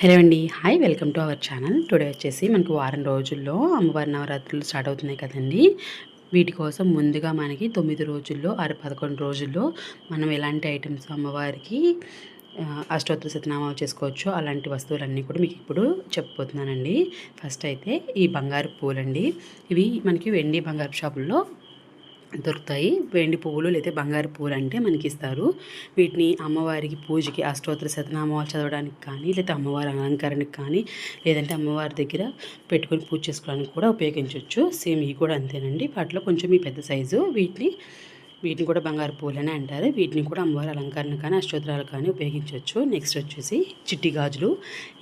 Hello అండి. Hi welcome to our channel. Today వచ్చేసి మనకు వారం రోజుల్లో అమ్మవారి నవరాత్రులు స్టార్ట్ అవుతున్నాయి కదండి. వీటి కోసం ముందుగా మనకి తొమ్మిది రోజుల్లో ఆరు పదకొండు రోజుల్లో మనం ఎలాంటి ఐటమ్స్ అమ్మవారికి అష్టోత్తర శతనామాలు చేసుకోవచ్చు అలాంటి వస్తువులన్నీ కూడా మీకు ఇప్పుడు చెప్పబోతున్నానండి. ఫస్ట్ అయితే ఈ బంగారు పూలండి. ఇవి మనకి వెండి బంగారు షాపుల్లో దొరుకుతాయి. వెండి పువ్వులు లేదా బంగారు పువ్వులు అంటే మనకి ఇస్తారు వీటిని అమ్మవారికి పూజకి అష్టోత్తర శతనామాలు చదవడానికి కానీ లేదా అమ్మవారి అలంకరణకి కానీ లేదంటే అమ్మవారి దగ్గర పెట్టుకొని పూజ చేసుకోవడానికి కూడా ఉపయోగించవచ్చు సేమ్ ఇవి కూడా అంతేనండి. వాటిలో కొంచెం ఈ పెద్ద సైజు వీటిని వీటిని కూడా బంగారు పూలనే అంటారు. వీటిని కూడా అమ్మవారి అలంకరణ కానీ అష్టోత్తరాలు కానీ ఉపయోగించవచ్చు. నెక్స్ట్ వచ్చేసి చిట్టి గాజులు.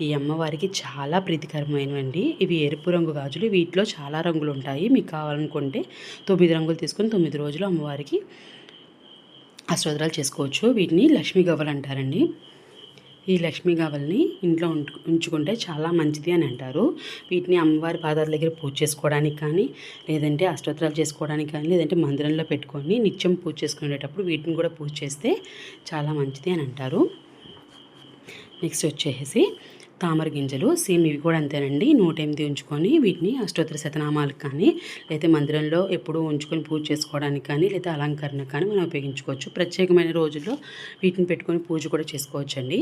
ఈ అమ్మవారికి చాలా ప్రీతికరమైనవండి. ఇవి ఎరుపు రంగు గాజులు. వీటిలో చాలా రంగులు ఉంటాయి. మీకు కావాలనుకుంటే తొమ్మిది రంగులు తీసుకొని తొమ్మిది రోజులు అమ్మవారికి అష్టోత్తరాలు చేసుకోవచ్చు. వీటిని లక్ష్మీ గవ్వలు అంటారండి. ఈ లక్ష్మీ గవల్ని ఇంట్లో ఉంచుకుంటే చాలా మంచిది అని అంటారు. వీటిని అమ్మవారి పాదాల దగ్గర పూజ చేసుకోవడానికి కానీ లేదంటే అష్టోత్తరాలు చేసుకోవడానికి కానీ లేదంటే మందిరంలో పెట్టుకొని నిత్యం పూజ చేసుకునేటప్పుడు వీటిని కూడా పూజ చేస్తే చాలా మంచిది అని అంటారు. నెక్స్ట్ వచ్చేసి తామర గింజలు సేమ్ ఇవి కూడా అంతేనండి. నూట ఎనిమిది ఉంచుకొని వీటిని అష్టోత్తర శతనామాలకు కానీ లేదా మందిరంలో ఎప్పుడూ ఉంచుకొని పూజ చేసుకోవడానికి కానీ లేదా అలంకరణ కానీ మనం ఉపయోగించుకోవచ్చు. ప్రత్యేకమైన రోజుల్లో వీటిని పెట్టుకొని పూజ కూడా చేసుకోవచ్చండి.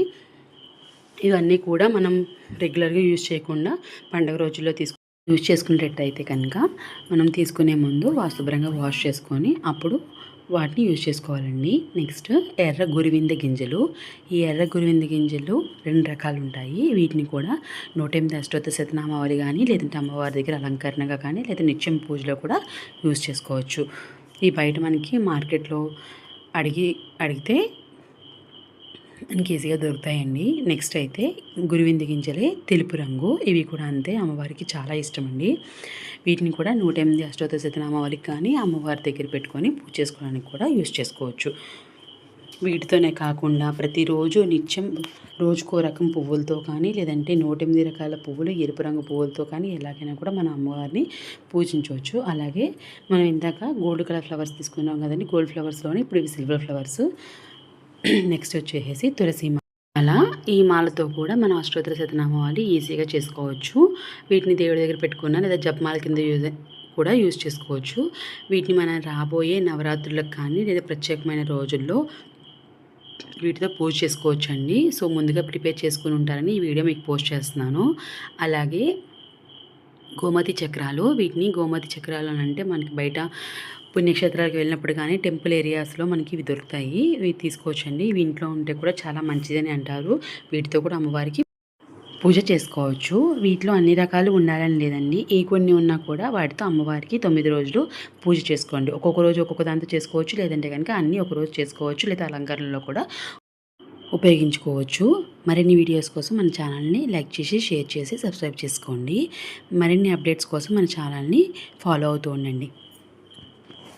ఇవన్నీ కూడా మనం రెగ్యులర్గా యూజ్ చేయకుండా పండగ రోజుల్లో తీసుకు యూజ్ చేసుకునేటట్టయితే కనుక మనం తీసుకునే ముందు వాస్తుభరంగా వాష్ చేసుకొని అప్పుడు వాటిని యూజ్ చేసుకోవాలండి. నెక్స్ట్ ఎర్ర గురివింద గింజలు. ఈ ఎర్ర గురివింద గింజలు రెండు రకాలు ఉంటాయి వీటిని కూడా నూట ఎనిమిది అష్టోత్తర శతనామావళి కానీ లేదంటే అమ్మవారి దగ్గర అలంకరణగా కానీ లేదా నిత్యం పూజలో కూడా యూజ్ చేసుకోవచ్చు. ఈ బయట మనకి మార్కెట్లో అడిగి అడిగితే మనకి ఈజీగా దొరుకుతాయండి. నెక్స్ట్ అయితే గురువింది గింజలే తెలుపు రంగు. ఇవి కూడా అంతే అమ్మవారికి చాలా ఇష్టం అండి వీటిని కూడా నూట ఎనిమిది అష్టోత్తర అమ్మవారికి కానీ అమ్మవారి దగ్గర పెట్టుకొని పూజ చేసుకోవడానికి కూడా యూస్ చేసుకోవచ్చు. వీటితోనే కాకుండా ప్రతిరోజు నిత్యం రోజుకో రకం పువ్వులతో కానీ లేదంటే నూట ఎనిమిది రకాల పువ్వులు ఎరుపు రంగు పువ్వులతో కానీ ఎలాగైనా కూడా మన అమ్మవారిని పూజించవచ్చు. అలాగే మనం ఇందాక గోల్డ్ కలర్ ఫ్లవర్స్ తీసుకున్నాం కదండి. గోల్డ్ ఫ్లవర్స్లోనే ఇప్పుడు ఇవి సిల్వర్ ఫ్లవర్స్. నెక్స్ట్ వచ్చేసి తులసి మాల ఈ మాలతో కూడా మనం అష్టోత్తర శతనామాలు ఈజీగా చేసుకోవచ్చు. వీటిని దేవుడి దగ్గర పెట్టుకున్నా లేదా జపమాల కింద యూజ్ కూడా యూజ్ చేసుకోవచ్చు. వీటిని మనం రాబోయే నవరాత్రులకు కానీ లేదా ప్రత్యేకమైన రోజుల్లో వీటితో పూజ చేసుకోవచ్చు అండి సో ముందుగా ప్రిపేర్ చేసుకుని ఉంటారని ఈ వీడియో మీకు పోస్ట్ చేస్తున్నాను. అలాగే గోమతి చక్రాలు వీటిని గోమతి చక్రాలు అని అంటే మనకి బయట పుణ్యక్షేత్రాలకు వెళ్ళినప్పుడు కానీ టెంపుల్ ఏరియాస్లో మనకి ఇవి దొరుకుతాయి. ఇవి తీసుకోవచ్చండి. ఇవి ఇంట్లో ఉంటే కూడా చాలా మంచిదని అంటారు. వీటితో కూడా అమ్మవారికి పూజ చేసుకోవచ్చు. వీటిలో అన్ని రకాలు ఉండాలని లేదండి. ఏ కొన్ని ఉన్నా కూడా వాటితో అమ్మవారికి తొమ్మిది రోజులు పూజ చేసుకోండి. ఒక్కొక్క రోజు ఒక్కొక్క దాంతో చేసుకోవచ్చు. లేదంటే కనుక అన్నీ ఒకరోజు చేసుకోవచ్చు. లేదా అలంకరణలో కూడా ఉపయోగించుకోవచ్చు. మరిన్ని వీడియోస్ కోసం మన ఛానల్ని లైక్ చేసి షేర్ చేసి సబ్స్క్రైబ్ చేసుకోండి. మరిన్ని అప్డేట్స్ కోసం మన ఛానల్ని ఫాలో అవుతూ ఉండండి.